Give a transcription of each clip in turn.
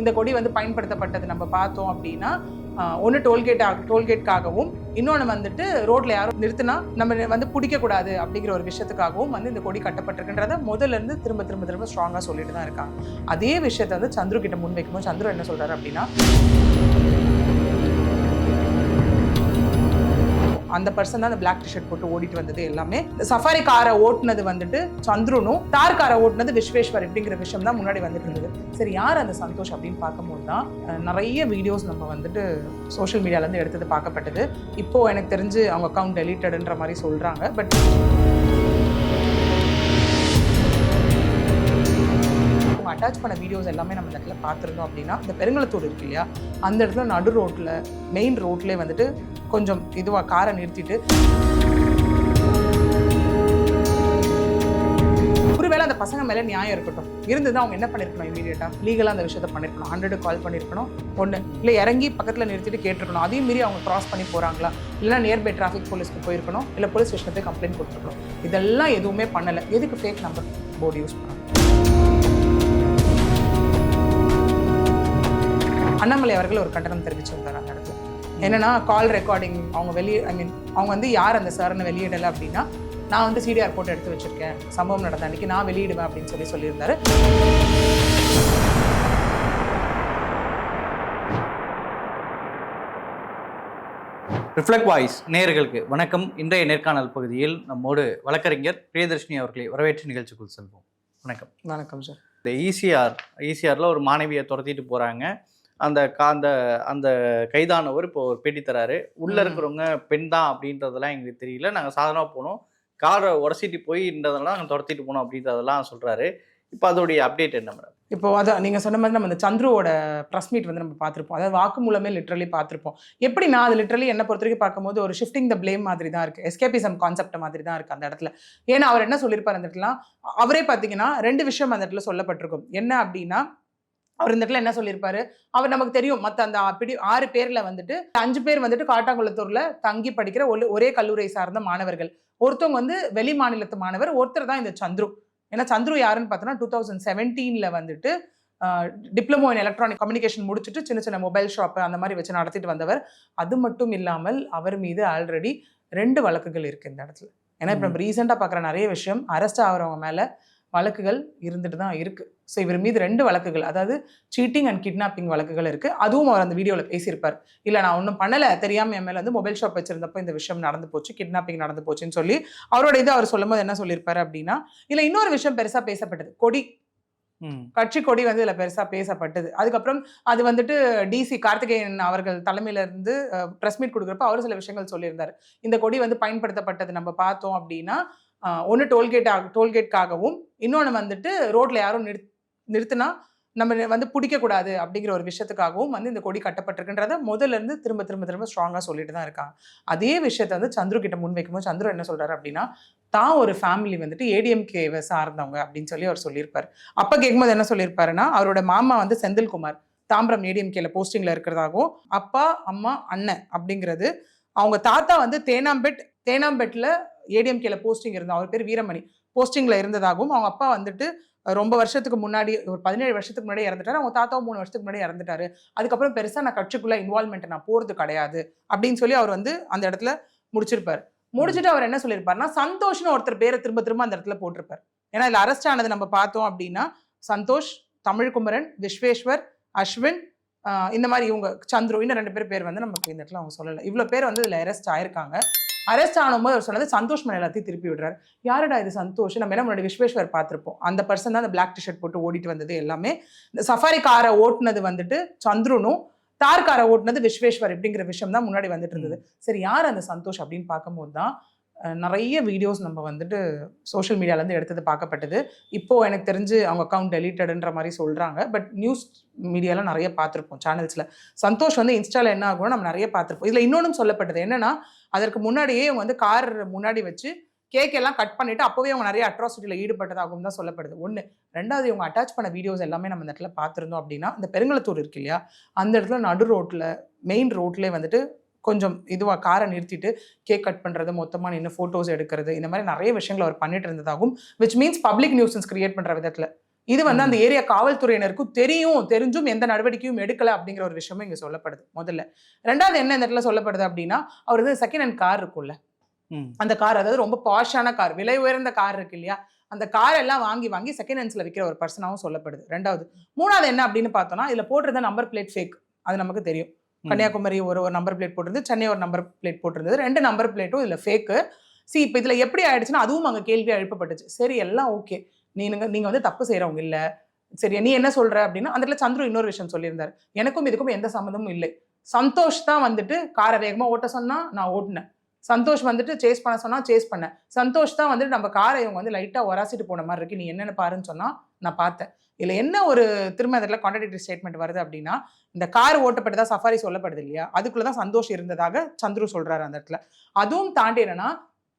இந்த கொடி வந்து பயன்படுத்தப்பட்டது நம்ம பார்த்தோம் அப்படின்னா ஒன்று டோல்கேட் டோல்கேட்காகவும் இன்னொன்று வந்துட்டு ரோட்ல யாரும் நிறுத்தினா நம்ம வந்து பிடிக்கக்கூடாது அப்படிங்கிற ஒரு விஷயத்துக்காகவும் வந்து இந்த கொடி கட்டப்பட்டிருக்குன்றத முதல்ல இருந்து திரும்ப திரும்ப திரும்ப ஸ்ட்ராங்காக சொல்லிட்டு தான் இருக்காங்க. அதே விஷயத்தை வந்து சந்துரு கிட்ட முன்வைக்கும்போது சந்துரு என்ன சொல்றாரு அப்படின்னா அந்த பர்சன் தான் அந்த பிளாக் டிஷர்ட் போட்டு ஓடிட்டு வந்தது எல்லாமே. சஃபாரி காரை ஓட்டுனது வந்துட்டு சந்துருனும் தார் காரை ஓட்டுனது விஸ்வேஸ்வர் இப்படிங்கிற விஷயம் தான் முன்னாடி வந்துட்டு இருந்தது. சரி யார் அந்த சந்தோஷ் அப்படின்னு பார்க்கும்போது தான் நிறைய வீடியோஸ் நம்ம வந்துட்டு சோஷியல் மீடியாலேருந்து எடுத்தது பார்க்கப்பட்டது. இப்போது எனக்கு தெரிஞ்சு அவங்க அக்கௌண்ட் டெலிட்டடுன்ற மாதிரி சொல்கிறாங்க பட் அட்டாச் பண்ண வீடியோஸ் எல்லாமே நம்ம இந்த இடத்துல பார்த்துருந்தோம் அப்படின்னா இந்த பெருங்கலத்தூர் இருக்கு இல்லையா? அந்த இடத்துல நடு ரோட்டில் மெயின் ரோட்லேயே வந்துட்டு கொஞ்சம் இதுவாக காரை நிறுத்திட்டு ஒருவேளை அந்த பசங்க மேலே நியாயம் இருக்கட்டும். இருந்தது அவங்க என்ன பண்ணிருக்கணும் இமீடியட்டாக லீகலாக அந்த விஷயத்தை பண்ணிருக்கணும். ஹண்ட்ரடு கால் பண்ணியிருக்கணும் ஒன்று இல்லை இறங்கி பக்கத்தில் நிறுத்திட்டு கேட்டிருக்கணும். அதையும் மீறி அவங்க கிராஸ் பண்ணி போகிறாங்களா இல்லைனா நியர்பை டிராஃபிக் போலீஸ்க்கு போயிருக்கணும். இல்லை போலீஸ் ஸ்டேஷனில் போய் கம்ப்ளைண்ட் கொடுத்துருக்கணும். இதெல்லாம் எதுவுமே பண்ணலை. எதுக்கு ஃபேக் நம்பர் போர்டு யூஸ் பண்ணணும். அண்ணாமலை அவர்கள் ஒரு கண்டனம் தெரிவிச்சிருந்தார் அந்த இடத்துல. என்னன்னா கால் ரெக்கார்டிங் அவங்க வெளியே ஐ மீன் அவங்க வந்து யார் அந்த சார்னு வெளியிடலை அப்படின்னா நான் வந்து சிடிஆர் போட்டு எடுத்து வச்சிருக்கேன். சம்பவம் நடந்த அன்னைக்கு நான் வெளியிடுவேன் அப்படின்னு சொல்லி சொல்லியிருந்தாரு. ரிஃப்ளெக்ட் வாய்ஸ் நேயர்களுக்கு வணக்கம். இன்றைய நேர்காணல் பகுதியில் நம்மோடு வழக்கறிஞர் பிரியதர்ஷினி அவர்களை வரவேற்று நிகழ்ச்சிக்குள் செல்வோம். வணக்கம். வணக்கம் சார் இந்த E ஈசிஆர் ஈசிஆரில் ஒரு மாணவியை துரத்திட்டு போகிறாங்க அந்த கா அந்த அந்த கைதானவர் இப்போ ஒரு பேட்டி தராரு. உள்ளே. இருக்கிறவங்க பெண் தான் அப்படின்றதெல்லாம் எங்களுக்கு தெரியல. நாங்கள் சாதனமாக போனோம். காரை உடச்சிட்டு போயின்றதெல்லாம் நாங்கள் துரத்திட்டு போனோம் அப்படின்றதெல்லாம் சொல்கிறாரு இப்போ அதோடைய அப்டேட் என்ன மேடம் இப்போ அதான் நீங்கள் சொன்ன மாதிரி நம்ம இந்த சந்துருவோட ப்ரெஸ் மீட் வந்து நம்ம பார்த்துருப்போம். அதாவது வாக்குமூலமே லிட்ரலி பார்த்துருப்போம். எப்படி நான் அது லிட்ரலி என்ன பொறுத்த வரைக்கும் பார்க்கும்போது ஒரு ஷிஃப்டிங் த ப்ளேம் மாதிரி தான் இருக்குது எஸ்கேபிசம் கான்செப்ட் மாதிரி தான் இருக்குது அந்த இடத்துல. ஏன்னா அவர் என்ன சொல்லியிருப்பார் அந்த இடத்துல அவரே பார்த்தீங்கன்னா ரெண்டு விஷயம் அந்த இடத்துல சொல்லப்பட்டிருக்கும். என்ன அப்படின்னா அவர் இந்த இடத்துல என்ன சொல்லியிருப்பாரு? அவர் நமக்கு தெரியும். மற்ற அந்த பிடி ஆறு பேர்ல வந்துட்டு அஞ்சு பேர் வந்துட்டு காட்டாங்குளத்தூர்ல தங்கி படிக்கிற ஒரு- ஒரே கல்லூரியை சார்ந்த மாணவர்கள். ஒருத்தவங்க வந்து வெளி மாநிலத்து மாணவர் ஒருத்தர் தான் இந்த சந்துரு. ஏன்னா சந்துரு யாருன்னு பார்த்தோன்னா டூ தௌசண்ட் செவன்டீன்ல வந்துட்டு டிப்ளமோ இன் எலக்ட்ரானிக் கம்யூனிகேஷன் முடிச்சுட்டு சின்ன சின்ன மொபைல் ஷாப் அந்த மாதிரி வச்சு நடத்திட்டு வந்தவர். அது மட்டும் இல்லாமல் அவர் மீது ஆல்ரெடி ரெண்டு வழக்குகள் இருக்கு இந்த இடத்துல. ஏன்னா இப்போ நம்ம ரீசெண்டாக பார்க்குற நிறைய விஷயம் அரெஸ்ட் ஆகிறவங்க மேலே வழக்குகள் இருந்துட்டு தான் இருக்கு. ஸோ இவர் மீது ரெண்டு வழக்குகள் அதாவது சீட்டிங் அண்ட் கிட்னாப்பிங் வழக்குகள் இருக்கு. அதுவும் அவர் அந்த வீடியோவில் பேசியிருப்பார். இல்லை நான் ஒன்றும் பண்ணலை. தெரியாம என் மேலே வந்து மொபைல் ஷாப் வச்சிருந்தப்போ இந்த விஷயம் நடந்து போச்சு. கிட்னாப்பிங் நடந்து போச்சுன்னு சொல்லி அவரோட இது அவர் சொல்லும்போது என்ன சொல்லியிருப்பாரு அப்படின்னா இல்லை இன்னொரு விஷயம் பெருசாக பேசப்பட்டது. கொடி. கட்சி கொடி வந்து இதில் பெருசாக பேசப்பட்டது. அதுக்கப்புறம் அது வந்துட்டு டிசி கார்த்திகேயன் அவர்கள் தலைமையில இருந்து ப்ரெஸ் மீட் கொடுக்குறப்ப அவர் சில விஷயங்கள் சொல்லியிருந்தார். இந்த கொடி வந்து பயன்படுத்தப்பட்டது நம்ம பார்த்தோம் அப்படின்னா ஒன்று டோல்கேட் டோல்கேட்காகவும் இன்னொன்று வந்துட்டு ரோட்ல யாரும் நிறு நிறுத்தினா நம்ம வந்து பிடிக்கக்கூடாது அப்படிங்கிற ஒரு விஷயத்துக்காகவும் வந்து இந்த கொடி கட்டப்பட்டிருக்குன்றத முதல்ல இருந்து திரும்ப திரும்ப திரும்ப ஸ்ட்ராங்காக சொல்லிட்டு தான் இருக்காங்க அதே விஷயத்தை வந்து சந்துரு கிட்ட முன்வைக்கும்போது சந்துரு என்ன சொல்றாரு அப்படின்னா தான் ஒரு ஃபேமிலி வந்துட்டு ஏடிஎம்கேவை சார்ந்தவங்க அப்படின்னு சொல்லி அவர் சொல்லியிருப்பார். அப்போ கேட்கும்போது என்ன சொல்லியிருப்பாருன்னா அவரோட மாமா வந்து செந்தில்குமார் தாம்பரம் ஏடிஎம்கேல போஸ்டிங்ல இருக்கிறதாகவும் அப்பா அம்மா அண்ணன் அப்படிங்கிறது அவங்க தாத்தா வந்து தேனாம்பேட் தேனாம்பெட்டில் ஏடிஎம்கேல போஸ்டிங் இருந்தா அவர் பேர் வீரமணி போஸ்டிங்கில் இருந்ததாகவும் அவங்க அப்பா வந்துட்டு ரொம்ப வருஷத்துக்கு முன்னாடி ஒரு பதினேழு வருஷத்துக்கு முன்னாடி இறந்துட்டாரு. அவங்க தாத்தாவும் மூணு வருஷத்துக்கு முன்னாடி இறந்துட்டாரு. அதுக்கப்புறம் பெருசாக நான் கட்சிக்குள்ளே இன்வால்மெண்ட் நான் போகிறது கிடையாது அப்படின்னு சொல்லி அவர் வந்து அந்த இடத்துல முடிச்சிருப்பார். முடிச்சுட்டு அவர் என்ன சொல்லியிருப்பாருன்னா சந்தோஷ்னு ஒருத்தர் பேரை திரும்ப திரும்ப அந்த இடத்துல போட்டிருப்பார். ஏன்னா இதில் அரெஸ்ட் ஆனது நம்ம பார்த்தோம் அப்படின்னா சந்தோஷ் தமிழ்குமரன் விஸ்வேஸ்வர் அஸ்வின் இந்த மாதிரி இவங்க சந்துரு இன்னும் ரெண்டு பேர் பேர் வந்து நமக்கு இந்த இடத்துல அவங்க சொல்லலை. இவ்வளோ பேர் வந்து இதில் அரெஸ்ட் ஆயிருக்காங்க. அரெஸ்ட் ஆனும்போது அவர் சொன்னது சந்தோஷ் மேல எல்லாத்தையும் திருப்பி விடுறாரு. யாருடா இது சந்தோஷ்? நம்ம என்ன முன்னாடி விஸ்வேஸ்வர் பார்த்திருப்போம். அந்த பர்சன் தான் அந்த பிளாக் டிஷர்ட் போட்டு ஓடிட்டு வந்தது எல்லாமே. இந்த சஃபாரி காரை ஓட்டுனது வந்துட்டு சந்துருனும் தார் காரை ஓட்டுனது விஸ்வேஸ்வர் இப்படிங்கிற விஷயம் தான் முன்னாடி வந்துட்டு இருந்தது. சரி யார் அந்த சந்தோஷ் அப்படின்னு பார்க்கும்போது தான் நிறைய வீடியோஸ் நம்ம வந்துட்டு சோஷியல் மீடியாவிலேருந்து எடுத்தது பார்க்கப்பட்டது. இப்போது எனக்கு தெரிஞ்சு அவங்க அக்கௌண்ட் டெலிட்டடுன்ற மாதிரி சொல்கிறாங்க பட் நியூஸ் மீடியாலாம் நிறைய பார்த்துருப்போம் சேனல்ஸில் சந்தோஷ் வந்து இன்ஸ்டாவில் என்ன ஆகும்னு நம்ம நிறைய பார்த்துருப்போம். இதில் இன்னொன்றும் சொல்லப்பட்டது என்னென்னா அதற்கு முன்னாடியே இவங்க வந்து கார் முன்னாடி வச்சு கேக் எல்லாம் கட் பண்ணிவிட்டு அப்போவே அவங்க நிறைய அட்ராசிட்டியில் ஈடுபட்டதாகவும் தான் சொல்லப்படுது. ஒன்று ரெண்டாவது இவங்க அட்டாச் பண்ண வீடியோஸ் எல்லாமே நம்ம இந்த இடத்துல பார்த்துருந்தோம் அப்படின்னா இந்த பெருங்கலத்தூர் இருக்கு இல்லையா? அந்த இடத்துல நடு ரோட்டில் மெயின் ரோட்லேயே வந்துட்டு கொஞ்சம் இதுவாக காரை நிறுத்திட்டு கேக் கட் பண்ணுறது மொத்தமாக நின்று ஃபோட்டோஸ் எடுக்கிறது இந்த மாதிரி நிறைய விஷயங்கள் அவர் பண்ணிட்டு இருந்ததாகவும் which means public nuisance create பண்ணுற விதத்தில். இது வந்து அந்த ஏரியா காவல்துறையினருக்கும் தெரியும் தெரிஞ்சும் எந்த நடவடிக்கையும் எடுக்கல அப்படிங்கிற ஒரு விஷயமும் இங்க சொல்லப்படுது முதல்ல. ரெண்டாவது என்ன இந்த இடத்துல சொல்லப்படுது அப்படின்னா அவர் வந்து செகண்ட் ஹேண்ட் கார் இருக்கும்ல. அந்த கார் அதாவது ரொம்ப பாஷான கார் விலை உயர்ந்த கார் இருக்கு இல்லையா? அந்த கார் எல்லாம் வாங்கி வாங்கி செகண்ட் ஹேண்ட்ஸ்ல விற்கிற ஒரு பர்சனாகவும் சொல்லப்படுது. ரெண்டாவது. மூணாவது என்ன அப்படின்னு பார்த்தோம்னா இதுல போட்டிருந்த நம்பர் பிளேட் ஃபேக் அது நமக்கு தெரியும். கன்னியாகுமரி ஒரு ஒரு நம்பர் பிளேட் போட்டிருந்து சென்னை ஒரு நம்பர் பிளேட் போட்டிருந்தது ரெண்டு நம்பர் பிளேட்டும் இதில் ஃபேக்கு சி இப்போ இதுல எப்படி ஆயிடுச்சுன்னா அதுவும் அங்கே கேள்வி எழுப்பப்பட்டுச்சு. சரி எல்லாம் ஓகே நீங்க நீங்க வந்து தப்பு செய்கிறவங்க இல்லை. சரி நீ என்ன சொல்ற அப்படின்னா அந்த இடத்துல சந்துரு இன்னொரு விஷயம் சொல்லியிருந்தாரு. எனக்கும் இதுக்கும் எந்த சம்மந்தமும் இல்லை. சந்தோஷ் தான் வந்துட்டு காரை வேகமாக ஓட்ட சொன்னால் நான் ஓட்டினேன். சந்தோஷ் வந்துட்டு சேஸ் பண்ண சொன்னால் சேஸ் பண்ணேன். சந்தோஷ் தான் வந்துட்டு நம்ம காரை இவங்க வந்து லைட்டாக உராசிட்டு போன மாதிரி இருக்கு. நீ என்னென்ன பாருன்னு சொன்னால் நான் பார்த்தேன். இதில் என்ன ஒரு திரும்ப அதில் கான்ட்ரடிக்டரி ஸ்டேட்மெண்ட் வருது அப்படின்னா இந்த கார் ஓட்டப்பட்டதா சஃபாரி சொல்லப்படுது இல்லையா? அதுக்குள்ளே தான் சந்தோஷம் இருந்ததாக சந்துரு சொல்கிறாரு அந்த இடத்துல. அதுவும் தாண்டி என்னன்னா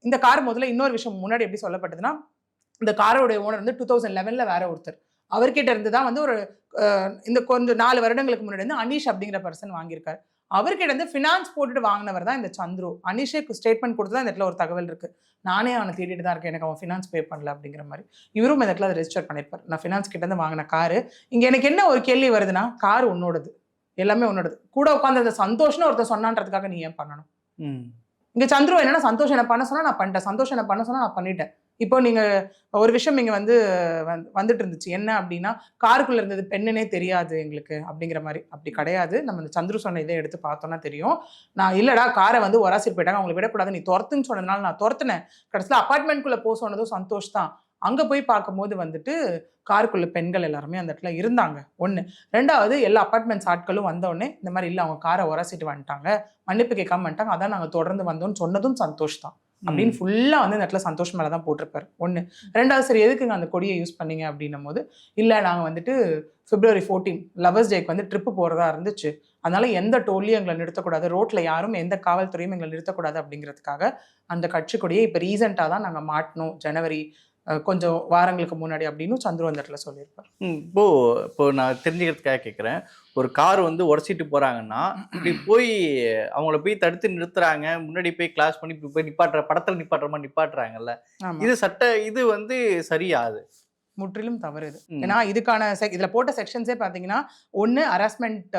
இந்த கார் முதல்ல இன்னொரு விஷயம் முன்னாடி எப்படி சொல்லப்பட்டதுன்னா இந்த காரோடைய ஓனர் வந்து டூ தௌசண்ட் லெவனில் வேற ஒருத்தர். அவர்கிட்ட இருந்து தான் வந்து ஒரு இந்த கொஞ்சம் நாலு வருடங்களுக்கு முன்னாடி வந்து அனீஷ் அப்படிங்கிற பர்சன் வாங்கியிருக்காரு. அவர்கிட்ட இருந்து ஃபினான்ஸ் போட்டுட்டு வாங்கினவர் தான் இந்த சந்துரு. அனீஷுக்கு ஸ்டேட்மெண்ட் கொடுத்து தான் இந்த இடத்துல ஒரு தகவல் இருக்கு. நானே அவனை தேடிட்டு தான் இருக்கேன். எனக்கு அவன் ஃபினான்ஸ் பே பண்ணல அப்படிங்கிற மாதிரி. இவரும் இந்த இடத்துல அதை ரெஜிஸ்டர் பண்ணியிருப்பார். நான் ஃபினான்ஸ் கிட்ட இருந்து வாங்கின காரு இங்க எனக்கு என்ன ஒரு கேள்வி வருதுன்னா கார் உன்னோடது. எல்லாமே உன்னோடது. கூட உட்காந்து அந்த சந்தோஷம்னு ஒருத்தர் சொன்னான்றதுக்காக நீ ஏன் பண்ணணும்? ம். இங்க சந்துரு என்னன்னா சந்தோஷம் என்ன பண்ண சொன்னா நான் பண்ணிட்டேன். சந்தோஷம் என்ன பண்ண சொன்னா நான் பண்ணிட்டேன். இப்போ நீங்கள் ஒரு விஷயம் இங்கே வந்து வந் வந்துட்டு இருந்துச்சு என்ன அப்படின்னா காருக்குள்ளே இருந்தது பெண்ணுனே தெரியாது எங்களுக்கு அப்படிங்கிற மாதிரி. அப்படி கிடையாது. நம்ம இந்த சந்துரு சொன்ன இதை எடுத்து பார்த்தோன்னா தெரியும். நான் இல்லைடா காரை வந்து ஒராசிட்டு போயிட்டாங்க அவங்களை விடக்கூடாது நீ துரத்துன்னு சொன்னதுனால நான் துரத்துனேன். கடைசியில் அப்பார்ட்மெண்ட்குள்ளே போக சொன்னதும் சந்தோஷ் தான். அங்கே போய் பார்க்கும்போது வந்துட்டு காருக்குள்ள பெண்கள் எல்லாருமே அந்த இடத்துல இருந்தாங்க. ஒன்று ரெண்டாவது எல்லா அப்பார்ட்மெண்ட்ஸ் ஆட்களும் வந்தோடனே இந்த மாதிரி இல்லை அவங்க காரை உரசிட்டு வந்துட்டாங்க. மன்னிப்பு கேட்காம வந்துட்டாங்க. அதான் நாங்கள் தொடர்ந்து வந்தோம்னு சொன்னதும் சந்தோஷ் தான். அப்படின்னு ஃபுல்லா வந்து இந்த இடத்துல சந்தோஷ் மேல தான் போட்டிருப்பாரு. ஒண்ணு. ரெண்டாவது சரி எதுக்குங்க அந்த கொடியை யூஸ் பண்ணீங்க அப்படின்னும் போது இல்ல நாங்க வந்துட்டு பிப்ரவரி ஃபோர்டீன் லவர்ஸ் டேக்கு வந்து ட்ரிப்பு போறதா இருந்துச்சு. அதனால எந்த டோல்லையும் எங்களை நிறுத்தக்கூடாது. ரோட்ல யாரும் எந்த காவல்துறையும் எங்களை நிறுத்தக்கூடாது அப்படிங்கிறதுக்காக அந்த கட்சி கொடியை இப்போ ரீசெண்டாக தான் நாங்க மாட்டினோம் ஜனவரி கொஞ்சம் வாரங்களுக்கு முன்னாடி அப்படின்னு சந்துரு அந்த இடத்துல சொல்லியிருப்பார். ம், இப்போ இப்போ நான் தெரிஞ்சுக்கிறதுக்காக கேட்குறேன் ஒரு கார் வந்து உடச்சிட்டு போறாங்கன்னா இப்படி போய் அவங்கள போய் தடுத்து நிறுத்துறாங்க. முன்னாடி போய் கிளாஸ் பண்ணி இப்படி போய் நிப்பாட்டுற படத்துல நிப்பாட்டுற மாதிரி நிப்பாட்டுறாங்கல்ல. இது சட்ட இது வந்து சரியாது முற்றிலும் தவறு இது. ஏன்னா இதுக்கான sec- இதுல போட்ட செக்ஷன்ஸே பாத்தீங்கன்னா ஒன்னு ஹராஸ்மெண்ட்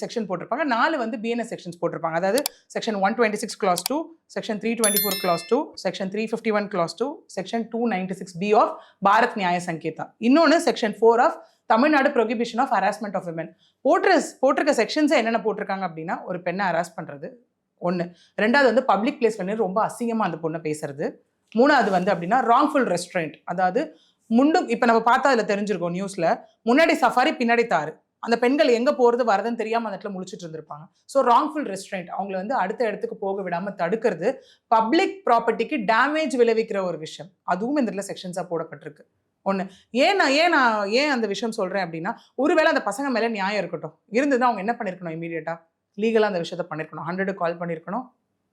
செக்ஷன் போட்டிருப்பாங்க. நாலு வந்து பிஎன்எஸ் செக்ஷன்ஸ் போட்டிருப்பாங்க. அதாவது section one twenty six class two section three twenty four class two section three fifty one class two section two ninety six B of Bharat Nyaya Sanhita இன்னொன்னு section four of Tamil Nadu prohibition of harassment of women போட்டிரு போட்டிருக்க செக்ஷன்ஸை என்னென்ன போட்டிருக்காங்க அப்படின்னா ஒரு பெண்ணை harass பண்ணுறது ஒன்று ரெண்டாவது வந்து பப்ளிக் பிளேஸ் பண்ணி ரொம்ப அசிங்கமாக அந்த பொண்ணை பேசுறது. மூணாவது வந்து அப்படின்னா ராங்ஃபுல் ரெஸ்ட்ரெண்ட் அதாவது முண்டும் இப்போ நம்ம பார்த்தா அதில் தெரிஞ்சிருக்கோம் நியூஸில் முன்னாடி சஃபாரி பின்னாடி தாறு. அந்த பெண்கள் எங்கே போகிறது வரதுன்னு தெரியாமல் அந்த இடத்துல முழிச்சிட்டு இருந்திருப்பாங்க. ஸோ ராங்ஃபுல் ரெஸ்ட்ரெண்ட் அவங்கள வந்து அடுத்த இடத்துக்கு போக விடாமல் தடுக்கிறது பப்ளிக் ப்ராப்பர்ட்டிக்கு டேமேஜ் விளைவிக்கிற ஒரு விஷயம். அதுவும் இந்த இடத்துல செக்ஷன்ஸாக போடப்பட்டிருக்கு. ஒண்ணு. ஏன் நான் ஏன் நான் ஏன் அந்த விஷயம் சொல்றேன் அப்படின்னா ஒருவேளை அந்த பசங்க மேல நியாயம் இருக்கட்டும். இருந்தது அவங்க என்ன பண்ணிருக்கணும் இமீடியட்டா லீகலா அந்த விஷயத்த பண்ணிருக்கணும். ஹண்ட்ரடு கால் பண்ணிருக்கணும்.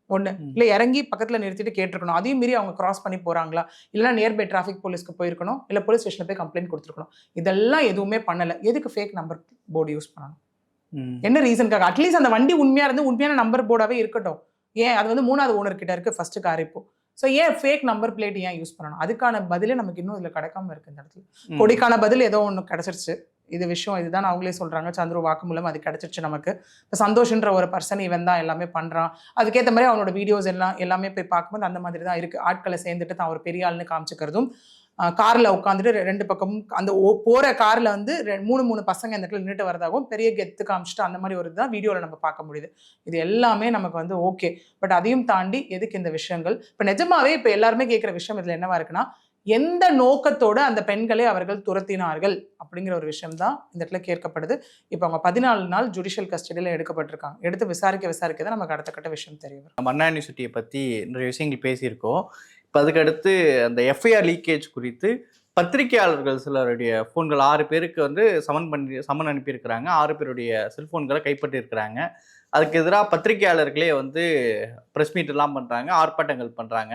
ஒண்ணு. ம். இல்ல இறங்கி பக்கத்துல நிறுத்திட்டு கேட்டிருக்கணும். அதையும் மீறி அவங்க கிராஸ் பண்ணி போறாங்களா? இல்லைன்னா நியர்பை டிராஃபிக் போலீஸ்க்கு போயிருக்கணும். இல்ல போலீஸ் ஸ்டேஷன்ல போய் கம்ப்ளைண்ட் கொடுத்துருக்கணும். இதெல்லாம் எதுவுமே பண்ணல. எதுக்கு ஃபேக் நம்பர் போர்டு யூஸ் பண்ணணும். என்ன ரீசனுக்காக அட்லீஸ்ட் அந்த வண்டி உண்மையா இருந்து உண்மையான நம்பர் போர்டாவே இருக்கட்டும். ஏன்? அது வந்து மூணாவது ஓனர் கிட்ட இருக்கு. ஃபர்ஸ்ட் கார் இப்போ ஸோ ஏன் ஃபேக் நம்பர் பிளேட் ஏன் யூஸ் பண்ணணும்? அதுக்கான பதிலே நமக்கு இன்னும் இதுல கிடைக்காம இருக்கு இந்த இடத்துல. கொடிக்கான பதில் ஏதோ ஒன்று கிடைச்சிருச்சு. இது விஷயம் இதுதான் அவங்களே சொல்றாங்க. சந்துரு வாக்குமூலம் அது கிடைச்சிருச்சு நமக்கு. இப்போ சந்தோஷ்ன்ற ஒரு பர்சன் இவன் தான் எல்லாமே பண்றான். அதுக்கேற்ற மாதிரி அவனோட வீடியோஸ் எல்லாம் எல்லாமே போய் பார்க்கும்போது அந்த மாதிரி தான் இருக்கு. ஆட்களை சேர்ந்துட்டு தான் ஒரு பெரிய ஆள்னு காமிச்சுக்கிறதும் காரில் உட்காந்துட்டு ரெண்டு பக்கமும் அந்த ஓ- காரில் வந்து மூணு மூணு பசங்க இந்த இடத்துல நின்றுட்டு வரதாகவும் பெரிய கெத்து காமிச்சிட்டு அந்த மாதிரி ஒரு இதுதான் வீடியோவில் நம்ம பார்க்க முடியுது. இது எல்லாமே நமக்கு வந்து ஓகே. பட் அதையும் தாண்டி எதுக்கு இந்த விஷயங்கள்? இப்போ நிஜமாவே இப்போ எல்லாருமே கேட்குற விஷயம் இதில் என்னவா இருக்குன்னா எந்த நோக்கத்தோடு அந்த பெண்களை அவர்கள் துரத்தினார்கள் அப்படிங்கிற ஒரு விஷயம் தான் இந்த இடத்துல கேட்கப்படுது. இப்போ அவங்க பதினாலு நாள் ஜுடிஷியல் கஸ்டடியில் எடுக்கப்பட்டிருக்காங்க. எடுத்து விசாரிக்க விசாரிக்க தான் நமக்கு அடுத்த கட்ட விஷயம் தெரியும் நம்ம அண்ணா யூனிவர்சிட்டியை பற்றி நிறைய விஷயங்கள் பேசியிருக்கோம். இப்போ அதுக்கடுத்து அந்த எஃப்ஐஆர் லீக்கேஜ் குறித்து பத்திரிகையாளர்கள் சிலருடைய ஃபோன்கள் ஆறு பேருக்கு வந்து சமன் பண்ணி சமன் அனுப்பியிருக்கிறாங்க. ஆறு பேருடைய செல்ஃபோன்களை கைப்பற்றியிருக்கிறாங்க. அதுக்கு எதிராக பத்திரிகையாளர்களே வந்து ப்ரெஸ் மீட் எல்லாம் பண்ணுறாங்க ஆர்ப்பாட்டங்கள் பண்ணுறாங்க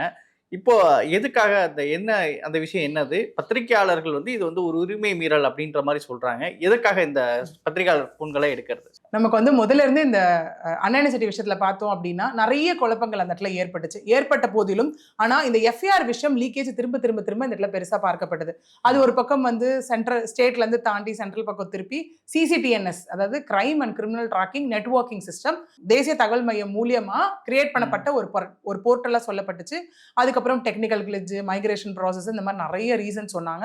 இப்போ எதுக்காக அந்த என்ன அந்த விஷயம் என்னது? பத்திரிகையாளர்கள் வந்து இது வந்து ஒரு உரிமை மீறல் அப்படின்ற மாதிரி சொல்றாங்க. எதுக்காக இந்த பத்திரிகையாளர் போன்களை எடுக்கிறது? நமக்கு வந்து முதல்ல இருந்து இந்த அன்னைசிட்டி விஷயத்துல பார்த்தோம் அப்படின்னா நிறைய குழப்பங்கள் அந்த இடத்துல ஏற்பட்டுச்சு. ஏற்பட்ட போதிலும் ஆனா இந்த எஃப்ஐஆர் விஷயம் லீக்கேஜ் திரும்ப திரும்ப திரும்ப இந்த இடத்துல பெருசா பார்க்கப்பட்டது. அது ஒரு பக்கம் வந்து சென்ட்ரல் ஸ்டேட்ல இருந்து தாண்டி சென்ட்ரல் பக்கம் திருப்பி சிசிடிஎன்எஸ் அதாவது crime and criminal tracking networking system தேசிய தகவல் மையம் மூலியமா கிரியேட் பண்ணப்பட்ட ஒரு ஒரு போர்ட்டலா சொல்லப்பட்டுச்சு. அதுக்கப்புறம் டெக்னிக்கல் கிளிட்ஜ் மைக்ரேஷன் ப்ராசஸ் இந்த மாதிரி நிறைய ரீசன் சொன்னாங்க.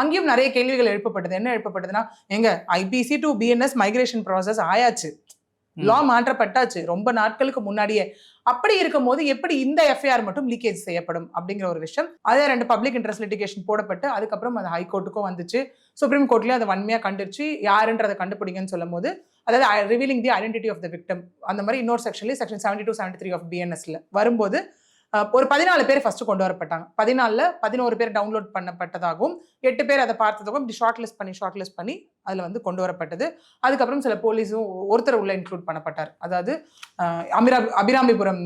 அங்கேயும் நிறைய கேள்விகள் எழுப்பப்பட்டது. என்ன எழுப்பப்பட்டதுன்னா எங்க IPC to BNS migration process ஆயாச்சு. லா மாற்றப்பட்டாச்சு. ரொம்ப நாட்களுக்கு முன்னாடியே. அப்படி இருக்கும்போது எப்படி இந்த எஃப்ஐஆர் மட்டும் லீக்கேஜ் செய்யப்படும் அப்படிங்கிற ஒரு விஷயம். அதே ரெண்டு பப்ளிக் இன்ட்ரெஸ்ட் லிட்டிகேஷன் போடப்பட்டு அதுக்கப்புறம் அது ஹைகோர்ட்டுக்கும் வந்துச்சு. சுப்ரீம் கோர்ட்லயும் அதை வன்மையா கண்டுச்சு யாருன்றதை கண்டுபிடிங்கன்னு சொல்லும் போது அதாவது revealing the identity of the victim அந்த மாதிரி இன்னொரு செக்ஷன்லேயே section seventy two seventy three of பிஎன்எஸ்ல வரும்போது ஒரு பதினாலு பேர் ஃபர்ஸ்ட் கொண்டு வரப்பட்டாங்க. பதினாலில் பதினோரு பேர் டவுன்லோட் பண்ணப்பட்டதாகவும் எட்டு பேர் அதை பார்த்ததாகவும் இப்படி ஷார்ட் லிஸ்ட் பண்ணி ஷார்ட் லிஸ்ட் பண்ணி அதில் வந்து கொண்டு வரப்பட்டது. அதுக்கப்புறம் சில போலீஸும் ஒருத்தர் உள்ள இன்க்ளூட் பண்ணப்பட்டார். அதாவது அமிரா அபிராமிபுரம்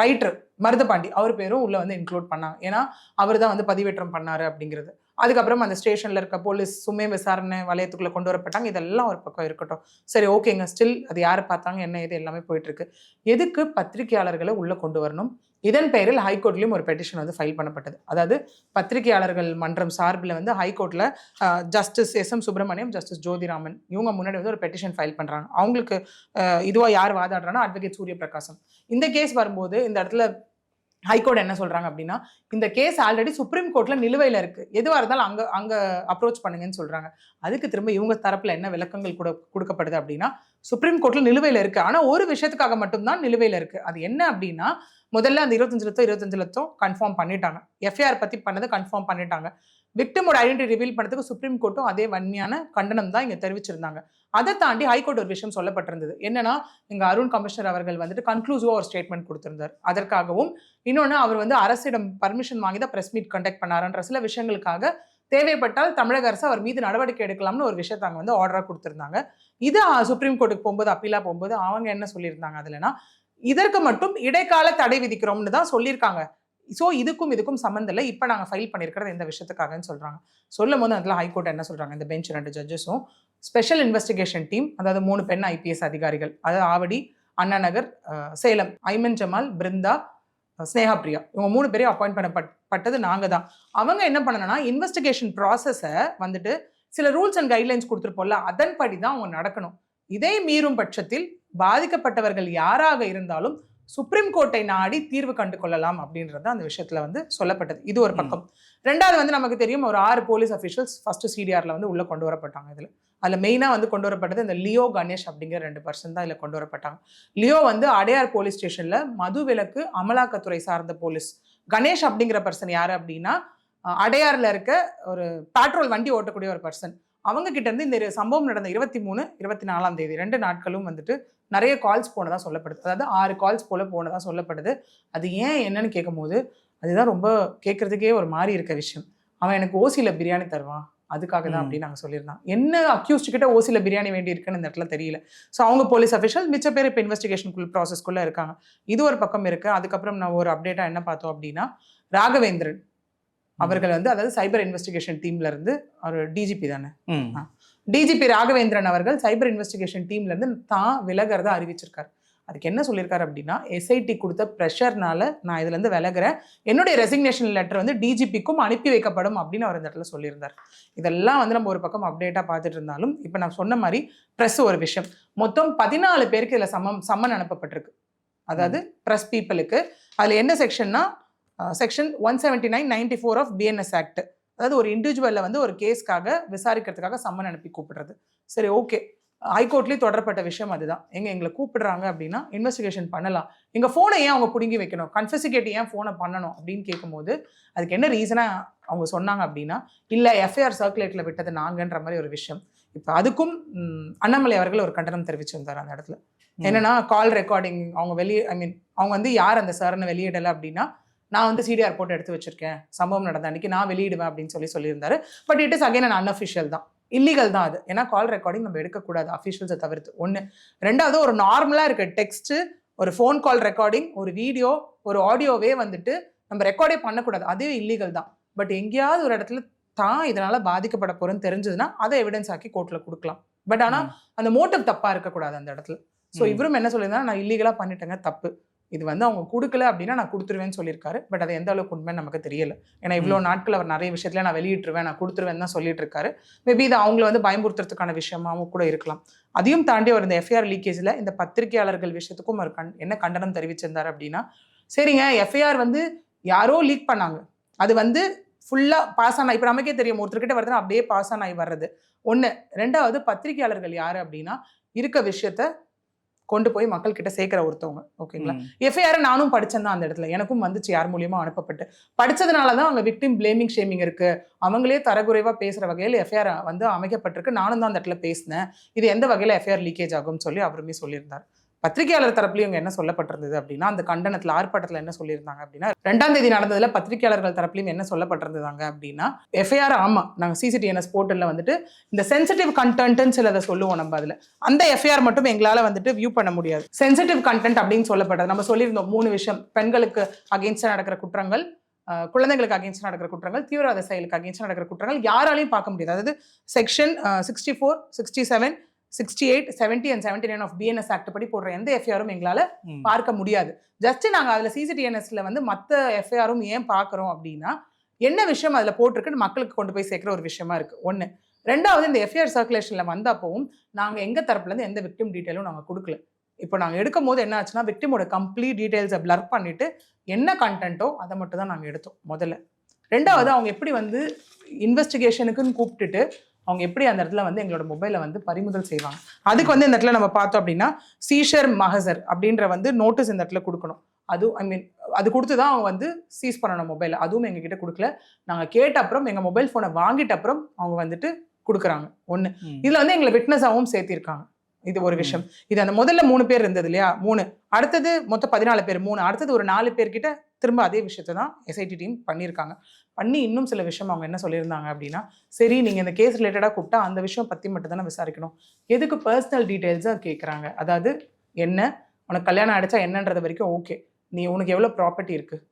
ரைட்டர் மருதபாண்டி அவர் பேரும் உள்ள வந்து இன்க்ளூட் பண்ணாங்க. ஏன்னா அவர் தான் வந்து பதிவேற்றம் பண்ணாரு அப்படிங்கிறது. அதுக்கப்புறம் அந்த ஸ்டேஷன்ல இருக்க போலீஸ் சுமே விசாரணை வலயத்துக்குள்ள கொண்டு வரப்பட்டாங்க. இதெல்லாம் ஒரு பக்கம் இருக்கட்டும். சரி ஓகேங்க ஸ்டில் அது யார் பார்த்தாங்க என்ன இது எல்லாமே போயிட்டு இருக்கு. எதுக்கு பத்திரிகையாளர்களை உள்ள கொண்டு வரணும்? இதன் பெயரில் ஹைகோர்ட்லயும் ஒரு பெட்டிஷன் வந்து ஃபைல் பண்ணப்பட்டது. அதாவது பத்திரிகையாளர்கள் மன்றம் சார்பில் வந்து ஹைகோர்ட்டில் justice S M Subramaniam justice Jothiraman இவங்க முன்னாடி வந்து ஒரு பெட்டிஷன் ஃபைல் பண்ணுறாங்க அவங்களுக்கு இதுவாக யார் வாதாடுறானா அட்வொகேட் சூரிய பிரகாசம் இந்த கேஸ் வரும்போது இந்த இடத்துல ஹைகோர்ட் என்ன சொல்கிறாங்க அப்படின்னா இந்த கேஸ் ஆல்ரெடி சுப்ரீம் கோர்ட்டில் நிலுவையில் இருக்குது எதுவாக இருந்தாலும் அங்கே அங்கே அப்ரோச் பண்ணுங்கன்னு சொல்கிறாங்க அதுக்கு திரும்ப இவங்க தரப்பில் என்ன விளக்கங்கள் கூட கொடுக்கப்படுது அப்படின்னா சுப்ரீம் கோர்ட்டில் நிலுவையில் இருக்குது ஆனால் ஒரு விஷயத்துக்காக மட்டும்தான் நிலுவையில் இருக்குது அது என்ன அப்படின்னா முதல்ல அந்த இருபத்தஞ்சு லட்சம் இருபத்தஞ்சு லட்சம் கன்ஃபார்ம் பண்ணிட்டாங்க. எஃப்ஐஆர் பத்தி பண்ணது கன்ஃபார்ம் பண்ணிட்டாங்க. விக்டமோட ஐடென்டி ரிவீல் பண்ணதுக்கு சுப்ரீம் கோர்ட்டும் அதே வன்மையான கண்டனம் தான் இங்க தெரிவிச்சிருந்தாங்க. அதை தாண்டி ஹைகோர்ட் ஒரு விஷயம் சொல்லப்பட்டிருந்தது. என்னன்னா இங்க அருண் கமிஷனர் அவர்கள் வந்துட்டு கன்க்ளூசிவா ஒரு ஸ்டேட்மெண்ட் கொடுத்திருந்தார். அதற்காகவும் இன்னொன்று அவர் வந்து அரசிடம் பர்மிஷன் வாங்கி தான் ப்ரெஸ் மீட் கண்டக்ட் பண்ணாருன்ற சில விஷயங்களுக்காக தேவைப்பட்டால் தமிழக அரசு அவர் மீது நடவடிக்கை எடுக்கலாம்னு ஒரு விஷயத்தை அங்கே வந்து ஆர்டராக கொடுத்துருந்தாங்க. இது சுப்ரீம் கோர்ட்டுக்கு போகும்போது அப்பீலாக போகும்போது அவங்க என்ன சொல்லியிருந்தாங்க? அதுலனா இதற்கு மட்டும் இடைக்கால தடை விதிக்கிறோம்னு தான் சொல்லியிருக்காங்க. ஸோ இதுக்கும் இதுக்கும் சம்மந்தம் இல்லை. இப்போ நாங்கள் ஃபைல் பண்ணியிருக்கிறது இந்த விஷயத்துக்காகன்னு சொல்கிறாங்க சொல்லும் போது அதில் ஹைகோர்ட் என்ன சொல்கிறாங்க இந்த பெஞ்ச் ரெண்டு ஜட்ஜஸும் ஸ்பெஷல் இன்வெஸ்டிகேஷன் டீம் அதாவது மூணு பெண் ஐபிஎஸ் அதிகாரிகள் அதாவது ஆவடி அண்ணா நகர் சேலம் ஐமன் ஜமால் பிருந்தா ஸ்னேகா பிரியா. இவங்க மூணு பேரையும் அப்பாயிண்ட் பண்ணப்பட்டது நாங்கள் தான். அவங்க என்ன பண்ணணும்னா இன்வெஸ்டிகேஷன் ப்ராசஸை வந்துட்டு சில ரூல்ஸ் அண்ட் கைட்லைன்ஸ் கொடுத்துருப்போம்ல அதன்படி தான் அவங்க நடக்கணும். இதை மீறும் பட்சத்தில் பாதிக்கப்பட்டவர்கள் யாராக இருந்தாலும் சுப்ரீம் கோர்ட்டை நாடி தீர்வு கண்டு கொள்ளலாம் அப்படின்றது அந்த விஷயத்துல வந்து சொல்லப்பட்டது. இது ஒரு பக்கம். ரெண்டாவது வந்து நமக்கு தெரியும் ஒரு ஆறு போலீஸ் அஃபிஷியல்ஸ் ஃபர்ஸ்ட் சிடிஆர்ல வந்து உள்ள கொண்டு வரப்பட்டாங்க இதுல. அதுல மெயினா வந்து கொண்டு வரப்பட்டது இந்த லியோ கணேஷ் அப்படிங்கிற ரெண்டு பர்சன் தான் இதுல கொண்டு வரப்பட்டாங்க. லியோ வந்து அடையார் போலீஸ் ஸ்டேஷன்ல மது விலக்கு அமலாக்கத்துறை சார்ந்த போலீஸ் கணேஷ் அப்படிங்கிற பர்சன் யாரு அப்படின்னா அடையாரில் இருக்க ஒரு பேட்ரோல் வண்டி ஓட்டக்கூடிய ஒரு பர்சன் அவங்க கிட்ட இருந்து இந்த சம்பவம் நடந்த இருபத்தி மூணு இருபத்தி நாலாம் தேதி ரெண்டு நாட்களும் வந்துட்டு நிறைய கால்ஸ் போனதா சொல்லப்படுது. அதாவது ஆறு கால்ஸ் போல போனதா சொல்லப்படுது. அது ஏன் என்னன்னு கேட்கும்போது அதுதான் ரொம்ப கேட்கறதுக்கே ஒரு மாதிரி இருக்க விஷயம். அவன் எனக்கு ஓசியில பிரியாணி தருவான். அதுக்காக தான். அப்படின்னு நாங்கள் சொல்லியிருந்தோம் என்ன அக்யூஸ்ட் கிட்ட ஓசியில பிரியாணி வேண்டி இருக்குன்னு இந்த இடத்துல தெரியல. ஸோ அவங்க போலீஸ் அஃபிஷியல் மிச்ச பேர் இப்போ இன்வெஸ்டிகேஷன் ப்ராசஸ்க்குள்ள இருக்காங்க. இது ஒரு பக்கம் இருக்கு. அதுக்கப்புறம் நான் ஒரு அப்டேட்டா என்ன பார்த்தோம் அப்படின்னா ராகவேந்திரன். அவர்கள் வந்து அதாவது சைபர் இன்வெஸ்டிகேஷன் டீம்ல இருந்து ஒரு டிஜிபி தானே? ம். டிஜிபி ராகவேந்திரன் அவர்கள் சைபர் இன்வெஸ்டிகேஷன் டீம்ல இருந்து தான் விலகிறதா அறிவிச்சிருக்காரு. அதுக்கு என்ன சொல்லியிருக்காரு அப்படின்னா எஸ்ஐடி கொடுத்த ப்ரெஷர்னால நான் இதுல இருந்து விலகுறேன். என்னுடைய ரெசிக்னேஷன் லெட்டர் வந்து டிஜிபிக்கும் அனுப்பி வைக்கப்படும் அப்படின்னு அவர் இந்த இடத்துல சொல்லியிருந்தார். இதெல்லாம் வந்து நம்ம ஒரு பக்கம் அப்டேட்டா பார்த்துட்டு இருந்தாலும் இப்போ நான் சொன்ன மாதிரி ப்ரெஸ் ஒரு விஷயம். மொத்தம் பதினாலு பேருக்கு இதுல சம்மம் சம்மன் அனுப்பப்பட்டிருக்கு. அதாவது ப்ரெஸ் பீப்புளுக்கு அதுல என்ன செக்ஷன்னா section one seventy nine ninety four of BNS act அதாவது ஒரு இண்டிவிஜுவல்ல வந்து ஒரு கேஸ்க்காக விசாரிக்கிறதுக்காக சம்மன் அனுப்பி கூப்பிடுறது. சரி ஓகே ஹைகோர்ட்லேயும் தொடரப்பட்ட விஷயம் அதுதான். எங்க எங்களை கூப்பிடுறாங்க அப்படின்னா இன்வெஸ்டிகேஷன் பண்ணலாம். எங்க ஃபோனை ஏன் அவங்க பிடுங்கி வைக்கணும்? கன்ஃபெசிகேட் ஏன் ஃபோனை பண்ணணும்? அப்படின்னு கேட்கும்போது அதுக்கு என்ன ரீசனா அவங்க சொன்னாங்க அப்படின்னா இல்ல எஃப்ஐஆர் சர்க்குலேட்ல விட்டது நாங்கன்ற மாதிரி ஒரு விஷயம். இப்போ அதுக்கும் அண்ணாமலை அவர்கள் ஒரு கண்டனம் தெரிவிச்சிருந்தார் அந்த இடத்துல. என்னன்னா கால் ரெக்கார்டிங் அவங்க வெளியே ஐ மீன் அவங்க வந்து யார் அந்த சார்னு வெளியிடலை அப்படின்னா நான் வந்து சிடிஆர் போட்டு எடுத்து வச்சிருக்கேன். சம்பவம் நடந்த அன்னைக்கு நான் வெளியிடுவேன் அப்படின்னு சொல்லி சொல்லியிருந்தாரு. But it is again un unofficial தான். இல்லீகல் தான் அது. ஏன்னா கால் ரெக்கார்டிங் நம்ம எடுக்கக்கூடாது. அஃபிஷியல்ஸை தவிர்த்து. ஒன்று ரெண்டாவது ஒரு நார்மலாக இருக்க. டெக்ஸ்ட் ஒரு ஃபோன் கால் ரெக்கார்டிங் ஒரு வீடியோ ஒரு ஆடியோவே வந்துட்டு நம்ம ரெக்கார்டே பண்ணக்கூடாது. அதே இல்லீகல் தான். பட் எங்கேயாவது ஒரு இடத்துல தான் இதனால பாதிக்கப்பட போறேன்னு தெரிஞ்சதுன்னா அதை எவிடன்ஸ் ஆக்கி கோர்ட்ல கொடுக்கலாம். பட் ஆனா ம். அந்த மோட்டிவ் தப்பா இருக்கக்கூடாது அந்த இடத்துல. ஸோ. இவரும் என்ன சொல்லியிருந்தா நான் இல்லீகலா பண்ணிட்டேங்க. தப்பு. இது வந்து அவங்க கொடுக்கல அப்படின்னா நான் கொடுத்துருவேன்னு சொல்லியிருக்காரு. பட் அது எந்த அளவுக்கு உண்மைன்னு நமக்கு தெரியல. ஏன்னா இவ்வளோ நாட்கள் அவர் நிறைய விஷயத்துல நான் வெளியிட்டுருவேன் நான் கொடுத்துருவேன் தான் சொல்லிட்டு இருக்காரு மேபி இது அவங்கள வந்து பயமுறுத்துறதுக்கான விஷயமாவும் கூட இருக்கலாம். அதையும் தாண்டி அவர் இந்த எஃப்ஐஆர் லீக்கேஜில் இந்த பத்திரிகையாளர்கள் விஷயத்துக்கும் ஒரு கண் என்ன கண்டனம் தெரிவிச்சிருந்தார் அப்படின்னா சரிங்க எஃப்ஐஆர் வந்து யாரோ லீக் பண்ணாங்க. அது வந்து ஃபுல்லாக பாஸ் ஆன இப்போ நமக்கே தெரியும் ஒருத்தர்கிட்ட வருதுன்னா அப்படியே பாஸ் ஆன் ஆகி வர்றது. ஒன்று ரெண்டாவது பத்திரிகையாளர்கள் யார் அப்படின்னா இருக்க விஷயத்த கொண்டு போய் மக்கள் கிட்ட சேர்க்கிற ஒருத்தவங்க ஓகேங்களா. எஃப்ஐஆர் நானும் படிச்சேன் தான் அந்த இடத்துல. எனக்கும் வந்துச்சு யார் மூலியமா அனுப்பப்பட்டு. படிச்சதுனால தான் அங்க விக்டிம் பிளேமிங் ஷேமிங் இருக்கு. அவங்களே தரக்குறைவா பேசுற வகையில் எஃப்ஐஆர் வந்து அமைக்கப்பட்டிருக்கு. நானும் தான் அந்த இடத்துல பேசினேன். இது எந்த வகையில எஃப்ஐஆர் லீக்கேஜ் ஆகும்னு சொல்லி அவருமே சொல்லியிருந்தார். பத்திரிகையாளர் தரப்புலையும் இங்கே என்ன சொல்லப்பட்டிருந்தது அப்படின்னா அந்த கண்டனத்தில் ஆர்ப்பாட்டத்தில் என்ன சொல்லியிருந்தாங்க அப்படின்னா ரெண்டாம் தேதி நடந்ததில் பத்திரிகையாளர்கள் தரப்புலையும் என்ன சொல்லப்பட்டிருந்தாங்க அப்படின்னா எஃப்ஐஆர் ஆமாம் நாங்கள் சிசிடிஎன்எஸ் போர்ட்டலில் வந்துட்டு இந்த சென்சிட்டிவ் கண்டென்ட்னு சிலதை சொல்லுவோம் நம்ம அதில். அந்த எஃப்ஐஆர் மட்டும் எங்களால் வந்துட்டு வியூ பண்ண முடியாது. சென்சிட்டிவ் கண்டென்ட் அப்படின்னு சொல்லப்பட்டது. நம்ம சொல்லியிருந்தோம் மூணு விஷயம். பெண்களுக்கு அகெயின்ஸ்டாக நடக்கிற குற்றங்கள் குழந்தைகளுக்கு அகேன்ஸ்ட் நடக்கிற குற்றங்கள் தீவிரவாத செயலுக்கு அகேன்ஸ்ட் நடக்கிற குற்றங்கள் யாராலையும் பார்க்க முடியாது. அதாவது section sixty four sixty seven sixty eight seventy and seventy nine of BNS act படி போடுற எந்த எஃப்ஐஆரும் எங்களால. பார்க்க முடியாது. ஜஸ்ட் நாங்க அதுல சிசிடிஎன்எஸ்ல வந்து மத்த எஃப்ஐஆரும் ஏன் பார்க்கறோம் அப்படின்னா என்ன விஷயம் அதுல போட்டிருக்குன்னு மக்களுக்கு கொண்டு போய் சேர்க்கிற ஒரு விஷயமா இருக்கு. ஒண்ணு. ரெண்டாவது இந்த எஃப்ஐஆர் சர்க்குலேஷன்ல வந்தப்பவும் நாங்க எங்க தரப்புல இருந்து எந்த விக்டிம் டீட்டெயிலும் நாங்க கொடுக்கல. இப்போ நாங்க எடுக்கும் போது என்ன ஆச்சுன்னா விக்டிமோட கம்ப்ளீட் டீடைல்ஸை பிளர் பண்ணிட்டு என்ன கண்டென்ட்டோ அதை மட்டும் தான் நாங்க எடுத்தோம் முதல்ல. ரெண்டாவது அவங்க எப்படி வந்து இன்வெஸ்டிகேஷனுக்குன்னு கூப்பிட்டுட்டு அவங்க எப்படி அந்த இடத்துல வந்து எங்களோட மொபைலை வந்து பறிமுதல் செய்வாங்க? அதுக்கு வந்து இந்த இடத்துல நம்ம பார்த்தோம் அப்படின்னா சீஷர் மகசர் அப்படின்ற வந்து நோட்டீஸ் இந்த இடத்துல கொடுக்கணும். அது ஐ மீன் அது கொடுத்து தான் அவங்க வந்து சீஸ் பண்ணணும் மொபைல் அதுவும் எங்ககிட்ட கொடுக்கல. நாங்கள் கேட்ட அப்புறம் எங்கள் மொபைல் ஃபோனை வாங்கிட்ட அப்புறம் அவங்க வந்துட்டு கொடுக்குறாங்க. ஒன்று. இதில் வந்து எங்களை விட்னஸாகவும் சேர்த்திருக்காங்க. இது ஒரு விஷயம். இது அந்த முதல்ல மூணு பேர் இருந்தது இல்லையா? மூணு. அடுத்தது மொத்தம் பதினாலு பேர். மூணு. அடுத்தது ஒரு நாலு பேர்கிட்ட திரும்ப அதே விஷயத்தை தான் எஸ்ஐடி டீம் பண்ணியிருக்காங்க பண்ணி இன்னும் சில விஷயம் அவங்க என்ன சொல்லியிருந்தாங்க அப்படின்னா சரி நீங்கள் இந்த கேஸ் ரிலேட்டடாக கூப்பிட்டா அந்த விஷயம் பற்றி மட்டும் தானே விசாரிக்கணும். எதுக்கு பர்சனல் டீட்டெயில்ஸாக கேட்குறாங்க அதாவது என்ன? உனக்கு கல்யாணம் அடித்தா என்னன்றது வரைக்கும் ஓகே நீ உனக்கு எவ்வளோ ப்ராப்பர்ட்டி இருக்குது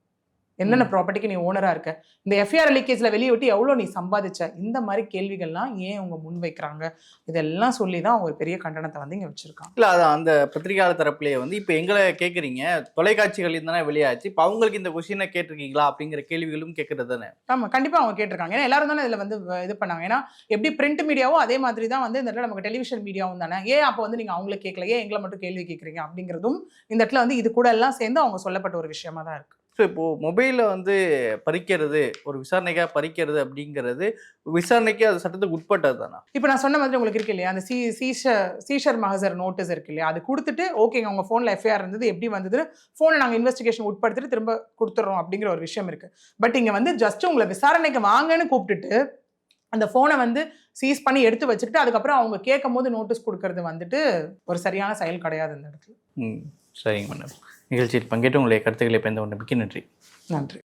என்னென்ன. ப்ராப்பர்ட்டிக்கு நீ ஓனராக இருக்க? இந்த எஃப்ஐஆர் லீக்கேஜில் வெளியே விட்டு எவ்வளோ நீ சம்பாதிச்ச? இந்த மாதிரி கேள்விகள்லாம் ஏன் அவங்க முன்வைக்கிறாங்க இதெல்லாம் சொல்லி தான் அவங்க ஒரு பெரிய கண்டனத்தை வந்து இங்கே வச்சுருக்காங்க. இல்ல அது அந்த பத்திரிகையாளர் தரப்புலயே வந்து இப்ப எங்களை கேக்குறீங்க. தொலைக்காட்சிகள் தானே வெளியாச்சு. இப்ப அவங்களுக்கு இந்த கொஸ்டினை கேட்டிருக்கீங்களா? அப்படிங்கிற கேள்விகளும் கேட்கறது தானே? ஆமாம் கண்டிப்பாக அவங்க கேட்டிருக்காங்க. ஏன்னா எல்லாரும் தானே இதில் வந்து இது பண்ணாங்க. ஏன்னா எப்படி பிரிண்ட் மீடியாவோ அதே மாதிரி தான் வந்து இந்த இடத்துல நமக்கு டெலிவிஷன் மீடியாவும் தானே? ஏன் அப்போ வந்து நீங்கள் அவங்கள கேட்கல ஏன் எங்களை மட்டும் கேள்வி கேட்குறீங்க அப்படிங்கிறதும் இந்த இடத்துல வந்து இது கூட எல்லாம் சேர்ந்து அவங்க சொல்லப்பட்ட ஒரு விஷயமா தான் இருக்கு. ஸோ இப்போ மொபைலை வந்து பறிக்கிறது ஒரு விசாரணைக்காக பறிக்கிறது அப்படிங்கிறது விசாரணைக்கு அது சட்டத்துக்கு உட்பட்டது தானா? இப்போ நான் சொன்ன மாதிரி உங்களுக்கு இருக்கு இல்லையா? அந்த சி சீஷர் சீஷர் மகசர் நோட்டீஸ் இருக்கு இல்லையா? அது கொடுத்துட்டு ஓகேங்க உங்க ஃபோனில் எஃப்ஐஆர் இருந்தது எப்படி வந்தது ஃபோனை நாங்கள் இன்வெஸ்டிகேஷன் உட்படுத்திட்டு திரும்ப கொடுத்துட்றோம் அப்படிங்கிற ஒரு விஷயம் இருக்கு. பட் இங்கே வந்து ஜஸ்ட் உங்களை விசாரணைக்கு வாங்கன்னு கூப்பிட்டுட்டு அந்த ஃபோனை வந்து சீஸ் பண்ணி எடுத்து வச்சுக்கிட்டு அதுக்கப்புறம் அவங்க கேட்கும் போது நோட்டீஸ் கொடுக்கறது வந்துட்டு ஒரு சரியான செயல் கிடையாது இந்த இடத்துல. ம் சரிங்க மேடம் நிகழ்ச்சியில் பங்கேற்று உங்களுடைய கருத்துக்களை பயந்து கொண்ட மிக்க நன்றி. நன்றி.